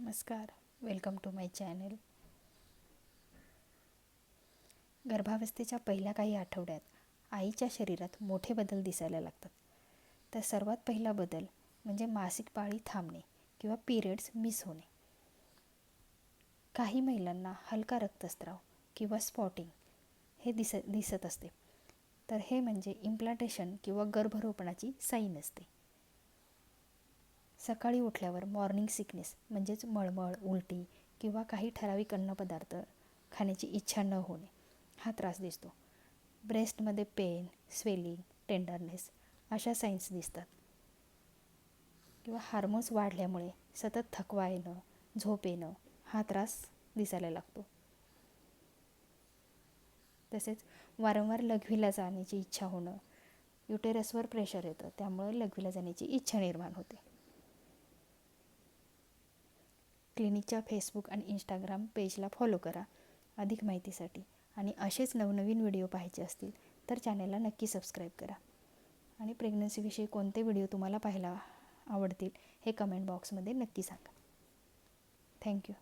नमस्कार. Welcome to my channel गर्भावस्थेच्या पहिल्या काही आठवड्यात आईच्या शरीरात मोठे बदल दिसायला लागतात. तर सर्वात पहिला बदल म्हणजे मासिक पाळी थांबणे किंवा पिरियड्स मिस होणे. काही महिलांना हलका रक्तस्राव किंवा स्पॉटिंग हे दिस दिसत असते. तर हे म्हणजे इम्प्लांटेशन किंवा गर्भरोपणाची साईन असते. सकाळी उठल्यावर मॉर्निंग सिकनेस म्हणजेच मळमळ उलटी किंवा काही ठराविक अन्नपदार्थ खाण्याची इच्छा न होणे हा त्रास दिसतो. ब्रेस्टमध्ये पेन स्वेलिंग टेंडरनेस अशा साईन्स दिसतात. किंवा हार्मोन्स वाढल्यामुळे सतत थकवा येणं झोप येणं हा त्रास दिसायला लागतो. तसेच वारंवार लघवीला जाण्याची इच्छा होणं युटेरसवर प्रेशर येतं त्यामुळे लघवीला जाण्याची इच्छा निर्माण होते. क्लिनिकच्या फेसबुक आणि इंस्टाग्राम पेजला फॉलो करा अधिक माहितीसाठी. आणि असेच नवनवीन व्हिडिओ पाहायचे असतील तर चॅनलला नक्की सबस्क्राईब करा. आणि प्रेग्नन्सीविषयी कोणते व्हिडिओ तुम्हाला पाहायला आवडतील हे कमेंट बॉक्समध्ये नक्की सांगा. थँक्यू